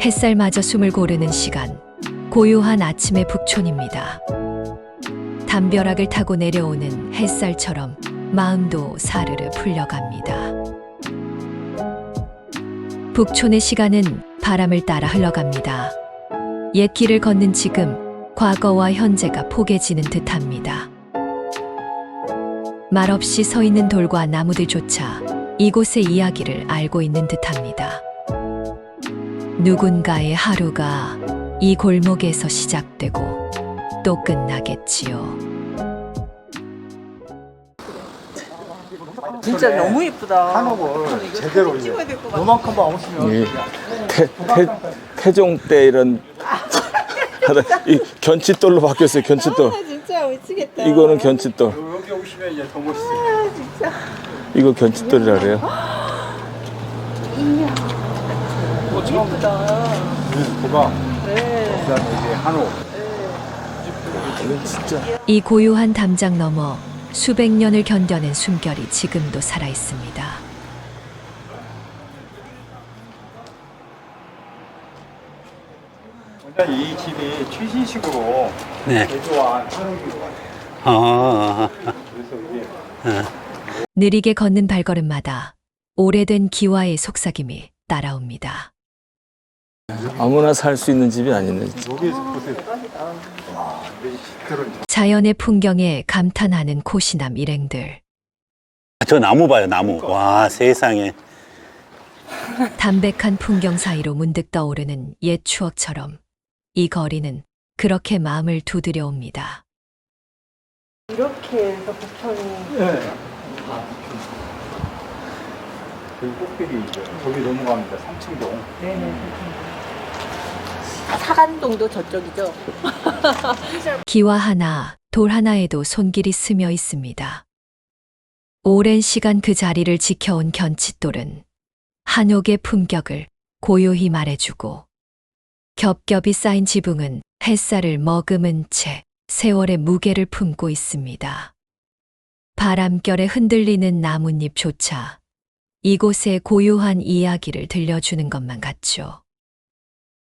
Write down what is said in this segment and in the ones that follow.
햇살마저 숨을 고르는 시간. 고요한 아침의 북촌입니다. 담벼락을 타고 내려오는 햇살처럼 마음도 사르르 풀려갑니다. 북촌의 시간은 바람을 따라 흘러갑니다. 옛 길을 걷는 지금 과거와 현재가 포개지는 듯합니다. 말없이 서 있는 돌과 나무들조차 이곳의 이야기를 알고 있는 듯합니다. 누군가의 하루가 이 골목에서 시작되고 또 끝나겠지요. 진짜 너무 예쁘다. 한옥을 제대로 이제 요만큼만 오시면 이 태, 태, 태종 때 이런 이 견칫돌로 바뀌었어요. 견칫돌. 진짜 미치겠다. 이거는 견칫돌. 오시면 이제 더 멋있어요. 이거 견칫돌이라 그래요. 예쁘다. 도가 그다음에 이제 한옥. 진짜 이 고요한 담장 너머 수백 년을 견뎌낸 숨결이 지금도 살아 있습니다. 이 집이 최신식으로 네. 개조한 한옥인 것 같아요. 아, 느리게 걷는 발걸음마다 오래된 기와의 속삭임이 따라옵니다. 아무나 살 수 있는 집이 아니네. 자연의 풍경에 감탄하는 코시남 일행들. 저 나무 봐요, 나무. 와, 세상에. 담백한 풍경 사이로 문득 떠오르는 옛 추억처럼 이 거리는 그렇게 마음을 두드려 옵니다. 이렇게 해서 북촌이 네. 그 꼭대기 이제 저기 넘어갑니다. 3층동. 사간동도 저쪽이죠. 기와 하나, 돌 하나에도 손길이 스며 있습니다. 오랜 시간 그 자리를 지켜온 견칫돌은 한옥의 품격을 고요히 말해주고 겹겹이 쌓인 지붕은 햇살을 머금은 채 세월의 무게를 품고 있습니다. 바람결에 흔들리는 나뭇잎조차 이곳의 고요한 이야기를 들려주는 것만 같죠.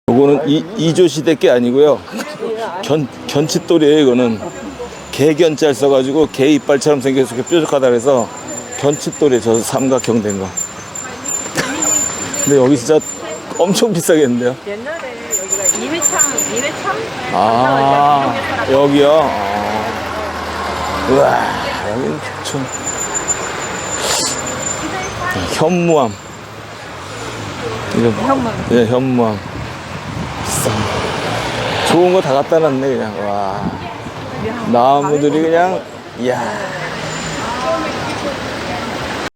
이거는 이, 이조 시대 게 아니고요. 견, 견칫돌이에요, 이거는. 개견짤 써가지고 개 이빨처럼 생겨서 이렇게 뾰족하다 그래서 견칫돌이에요, 저 삼각형 된 거. 근데 여기 진짜 엄청 비싸겠는데요? 옛날에 아, 여기요? 아. 우와, 여기는 좀. 현무암. 이거, 현무암. 네, 현무암. 비싸. 좋은 거 다 갖다 놨네, 그냥. 와. 나무들이 그냥, 이야.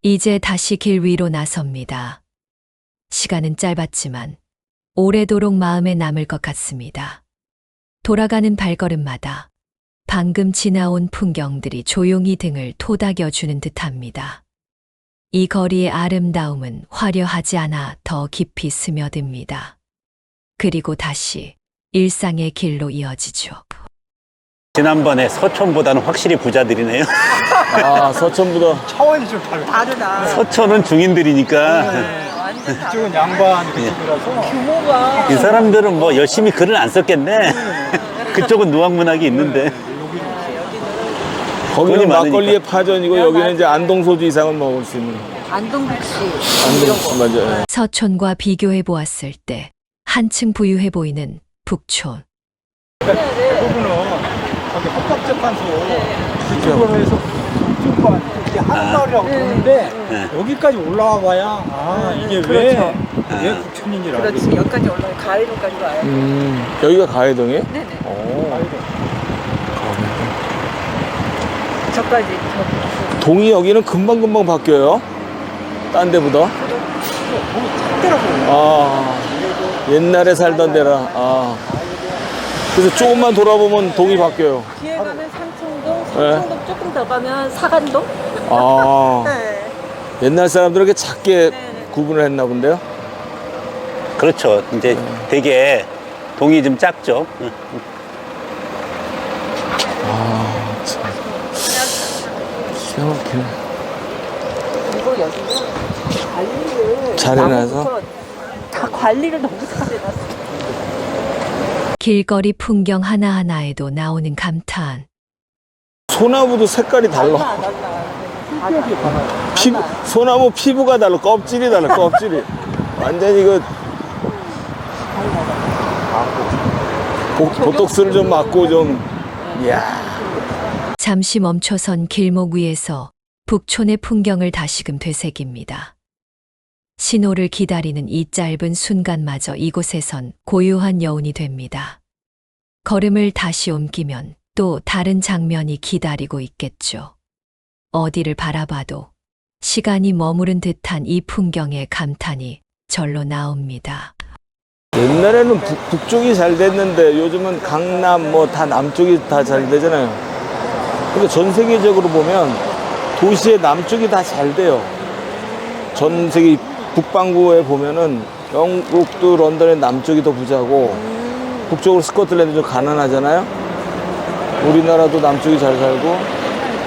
이제 다시 길 위로 나섭니다. 시간은 짧았지만 오래도록 마음에 남을 것 같습니다. 돌아가는 발걸음마다 방금 지나온 풍경들이 조용히 등을 토닥여 주는 듯합니다. 이 거리의 아름다움은 화려하지 않아 더 깊이 스며듭니다. 그리고 다시 일상의 길로 이어지죠. 지난번에 서촌보다는 확실히 부자들이네요. 아, 서천보다. 차원이 좀. 다르다. 서촌은 중인들이니까. 다 이쪽은 양반 그쪽이라서 규모가 이 사람들은 뭐 열심히 글을 안 썼겠네. 그쪽은 누학문학이 있는데. 거기는 돈이 많으니까. 막걸리의 파전이고 여기는 이제 안동 소주 이상을 먹을 수 있는. 안동국시 안동, 맞아요. 서촌과 비교해 보았을 때 한층 부유해 보이는 북촌. 대부분은 저기 헌법재판소 그쪽으로 해서 북쪽과 이렇게 한마을이라고 부르는데 여기까지 올라와 봐야 아 이게 왜, 왜 북촌인지 알겠어. 그렇지 여기까지 올라가 가해도까지 와요. 음, 여기가 가해동이에요? 네네. 오. 저까지 저 동이 여기는 금방금방 바뀌어요. 딴 데보다. 아, 옛날에 살던 데라. 아. 그래서 조금만 돌아보면 동이 바뀌어요. 뒤에 가면 상청동, 네. 상청동 조금 더 가면 사간동. 아, 네. 옛날 사람들은 이렇게 작게 구분을 했나 본데요? 그렇죠. 이제 되게 동이 좀 작죠. 아, 참. 기가 막히네. 그리고 여기는 관리를 잘 해놔서? 나무부터 다 관리를 너무 잘해놨어. 길거리 풍경 하나하나에도 나오는 감탄. 소나무도 색깔이 달라. 안 피부, 소나무 피부가 달라. 껍질이 달라. 껍질이. 완전 이거 보, 보톡스를 좀 맞고 좀. 이야. 잠시 멈춰선 길목 위에서 북촌의 풍경을 다시금 되새깁니다. 신호를 기다리는 이 짧은 순간마저 이곳에선 고요한 여운이 됩니다. 걸음을 다시 옮기면 또 다른 장면이 기다리고 있겠죠. 어디를 바라봐도 시간이 머무른 듯한 이 풍경의 감탄이 절로 나옵니다. 옛날에는 북, 북쪽이 잘 됐는데 요즘은 강남 뭐 다 남쪽이 다 잘 되잖아요. 근데 전 세계적으로 보면 도시의 남쪽이 다 잘 돼요. 전 세계 북반구에 보면은 영국도 런던의 남쪽이 더 부자고 북쪽으로 스코틀랜드 좀 가난하잖아요. 우리나라도 남쪽이 잘 살고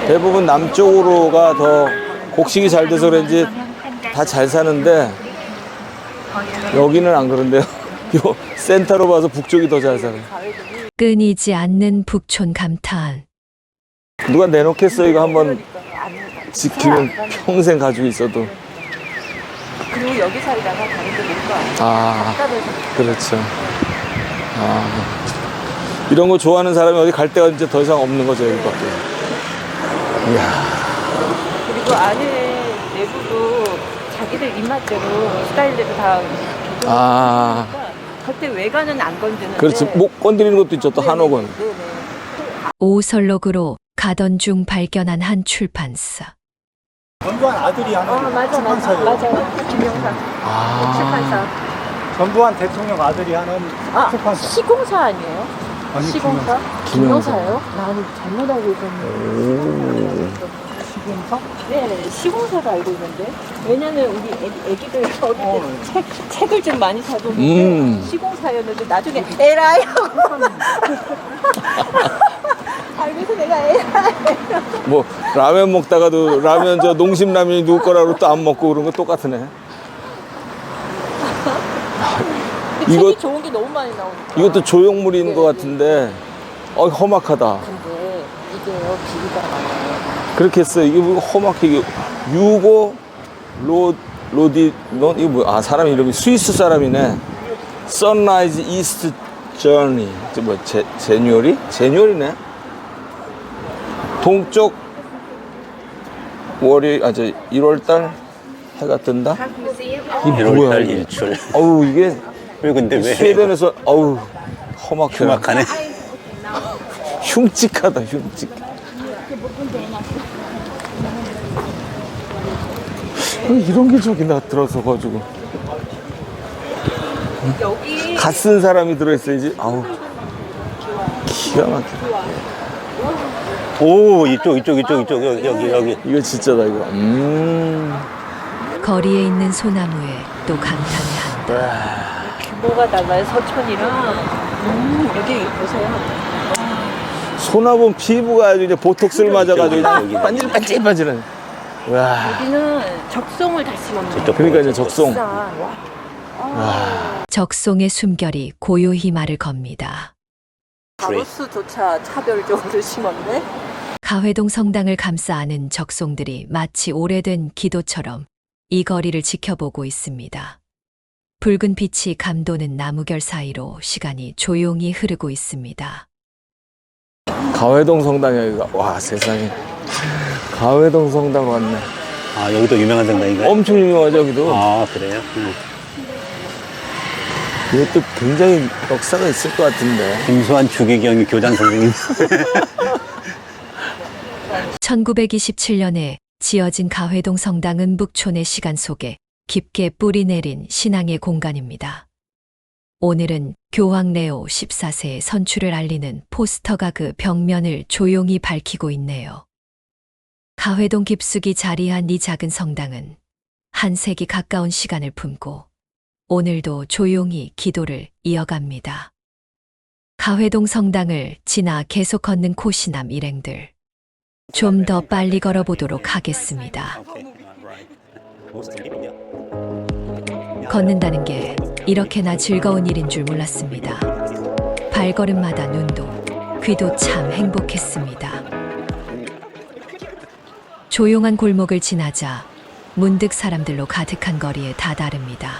대부분 남쪽으로가 더 곡식이 잘 돼서 그런지 다 잘 사는데 여기는 안 그런데요. 요 센터로 봐서 북쪽이 더잘 살아요. 끊이지 않는 북촌 감탄. 누가 내놓겠어 이거 한번 지키면 평생 가지고 있어도. 그리고 여기 살다가 다른 데못 가. 아. 그렇죠. 아 이런 거 좋아하는 사람이 어디 갈 데가 이제 더 이상 없는 거죠 여기밖에. 이야 그리고 안에 내부도 자기들 입맛대로 스타일대로 다 조정을 아 하니까 절대 외관은 안 건드는데 그렇지 목 건드리는 것도 있죠 또 한옥은. 네네. 오설록으로 가던 중 발견한 한 출판사. 전두환 아들이 하는 어 맞아 맞아 맞아 김영사 아 출판사 전두환 대통령 아들이 하는 아 출판사. 시공사 아니에요? 아니, 시공사? 김영사. 김영사요? 나는 잘못 알고 있었는데 시공사? 네 시공사로 알고 있는데 왜냐면 우리 애기, 애기들 어릴 때 책, 책을 좀 많이 사줬는데 음. 시공사였는데 나중에 에라이 하고 알고서 내가 에라이 뭐 라면 먹다가도 라면 저 농심 라면이 누구 거라고 또 안 먹고 그런 거 똑같으네. 근데 이거- 좋은 게 너무 많이 나오니까 이것도 조형물인 것 같은데 어 험악하다. 근데 이게요 비리가 많아요 그렇게 했어요. 이게 뭐 험악해. 이게 유고 로 로디 넌 이거 뭐야? 아 사람 이름이 스위스 사람이네. Sunrise East Journey. 저뭐 제뉴얼이? 제뉴얼이네. 동쪽 월요일 아저 1월 달 해가 뜬다. 이 뭐야? 1월달 이게? 일출. 어우 이게 왜 근데 왜 스웨덴에서 어우 험악해. 흉악하네? 흉측하다 흉측. 어, 이런 게 저기 나 들어서 가지고 여기 갓 쓴 사람이 들어있어야지. 아우 기가 막혀. 오 이쪽 이쪽 이쪽 이쪽 여기 여기 여기. 이거 진짜다 이거. 음. 거리에 있는 소나무에 또 감탄을 한다. 규모가 달라요 서촌이랑 음, 여기 보세요 소나무 피부가 아주 이제 보톡스를 맞아가지고 여기, 여기. 반질 반질 반질해. 와. 여기는 적송을 다 심었네 그러니까 이제 적송. 적송의 숨결이 고요히 말을 겁니다. 가로수조차 차별적으로 심었네 가회동 성당을 감싸 안은 적송들이 마치 오래된 기도처럼 이 거리를 지켜보고 있습니다. 붉은 빛이 감도는 나무결 사이로 시간이 조용히 흐르고 있습니다. 가회동 성당이야 이거. 와 세상에. 가회동 성당 왔네. 아 여기도 유명한 성당인가요? 엄청 유명하죠 여기도. 아 그래요? 응. 이것도 굉장히 역사가 있을 것 같은데. 김수환 주기경이 교장 선생님. 1927년에 지어진 가회동 성당은 북촌의 시간 속에 깊게 뿌리 내린 신앙의 공간입니다. 오늘은 교황 레오 14세의 선출을 알리는 포스터가 그 벽면을 조용히 밝히고 있네요. 가회동 깊숙이 자리한 이 작은 성당은 한 세기 가까운 시간을 품고 오늘도 조용히 기도를 이어갑니다. 가회동 성당을 지나 계속 걷는 코시남 일행들. 좀 더 빨리 걸어보도록 하겠습니다. 걷는다는 게 이렇게나 즐거운 일인 줄 몰랐습니다. 발걸음마다 눈도 귀도 참 행복했습니다. 조용한 골목을 지나자 문득 사람들로 가득한 거리에 다다릅니다.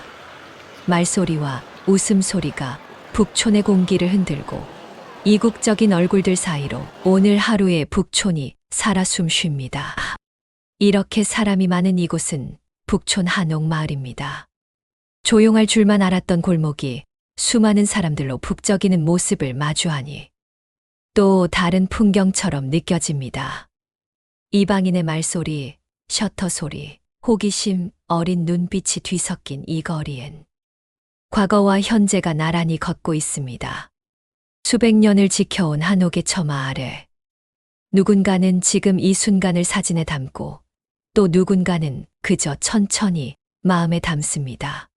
말소리와 웃음소리가 북촌의 공기를 흔들고 이국적인 얼굴들 사이로 오늘 하루의 북촌이 살아 숨쉽니다. 이렇게 사람이 많은 이곳은 북촌 한옥 마을입니다. 조용할 줄만 알았던 골목이 수많은 사람들로 북적이는 모습을 마주하니 또 다른 풍경처럼 느껴집니다. 이방인의 말소리, 셔터 소리, 호기심, 어린 눈빛이 뒤섞인 이 거리엔 과거와 현재가 나란히 걷고 있습니다. 수백 년을 지켜온 한옥의 처마 아래 누군가는 지금 이 순간을 사진에 담고 또 누군가는 그저 천천히 마음에 담습니다.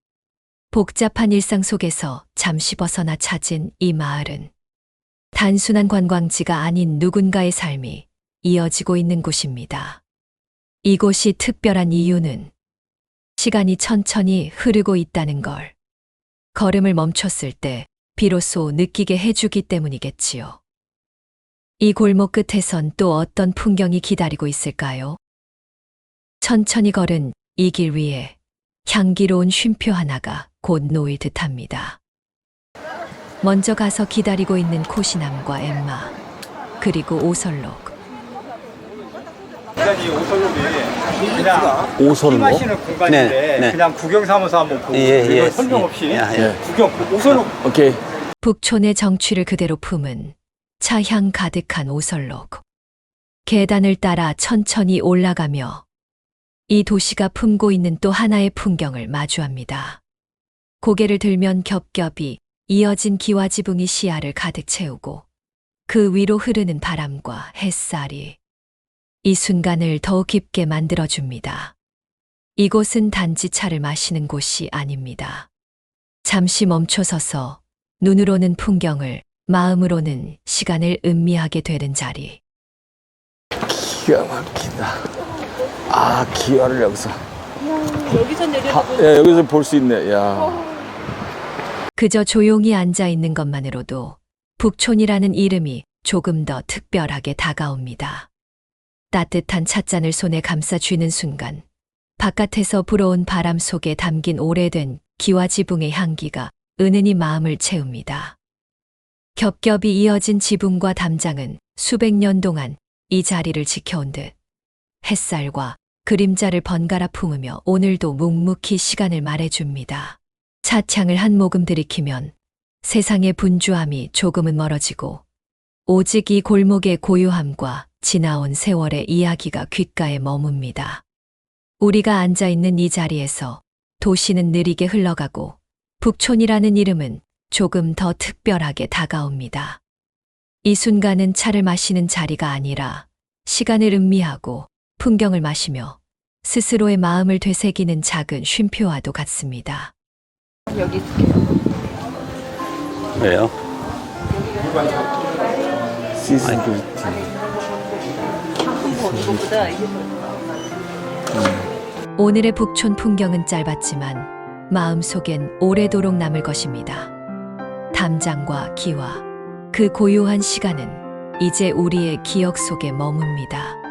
복잡한 일상 속에서 잠시 벗어나 찾은 이 마을은 단순한 관광지가 아닌 누군가의 삶이 이어지고 있는 곳입니다. 이곳이 특별한 이유는 시간이 천천히 흐르고 있다는 걸 걸음을 멈췄을 때 비로소 느끼게 해주기 때문이겠지요. 이 골목 끝에선 또 어떤 풍경이 기다리고 있을까요? 천천히 걸은 이 길 위에 향기로운 쉼표 하나가 곧 놓일 듯 합니다. 먼저 가서 기다리고 있는 코시남과 엠마, 그리고 오설록. 일단 이 오설록이 그냥 오설로? 힘하시는 공간인데 네, 네. 그냥 구경 삼아서 한번 보고 예, 이거 예. 설명 없이 예, 예. 구경 오설록 오케이. 북촌의 정취를 그대로 품은 차향 가득한 오설록. 계단을 따라 천천히 올라가며 이 도시가 품고 있는 또 하나의 풍경을 마주합니다. 고개를 들면 겹겹이 이어진 기와 지붕이 시야를 가득 채우고 그 위로 흐르는 바람과 햇살이 이 순간을 더 깊게 만들어줍니다. 이곳은 단지 차를 마시는 곳이 아닙니다. 잠시 멈춰서서 눈으로는 풍경을, 마음으로는 시간을 음미하게 되는 자리. 기가 막히다. 아, 기와를 여기서. 여기서 내려다보면 야, 여기서 볼 수 있네. 야. 그저 조용히 앉아 있는 것만으로도 북촌이라는 이름이 조금 더 특별하게 다가옵니다. 따뜻한 찻잔을 손에 감싸 쥐는 순간, 바깥에서 불어온 바람 속에 담긴 오래된 기와 지붕의 향기가 은은히 마음을 채웁니다. 겹겹이 이어진 지붕과 담장은 수백 년 동안 이 자리를 지켜온 듯 햇살과 그림자를 번갈아 품으며 오늘도 묵묵히 시간을 말해줍니다. 차창을 한 모금 들이키면 세상의 분주함이 조금은 멀어지고 오직 이 골목의 고요함과 지나온 세월의 이야기가 귓가에 머뭅니다. 우리가 앉아 있는 이 자리에서 도시는 느리게 흘러가고 북촌이라는 이름은 조금 더 특별하게 다가옵니다. 이 순간은 차를 마시는 자리가 아니라 시간을 음미하고 풍경을 마시며 스스로의 마음을 되새기는 작은 쉼표와도 같습니다. 여기 있을게요. 왜요? 시즌 이거보다 이게 오늘의 북촌 풍경은 짧았지만 마음속엔 오래도록 남을 것입니다. 담장과 기와 그 고요한 시간은 이제 우리의 기억 속에 머뭅니다.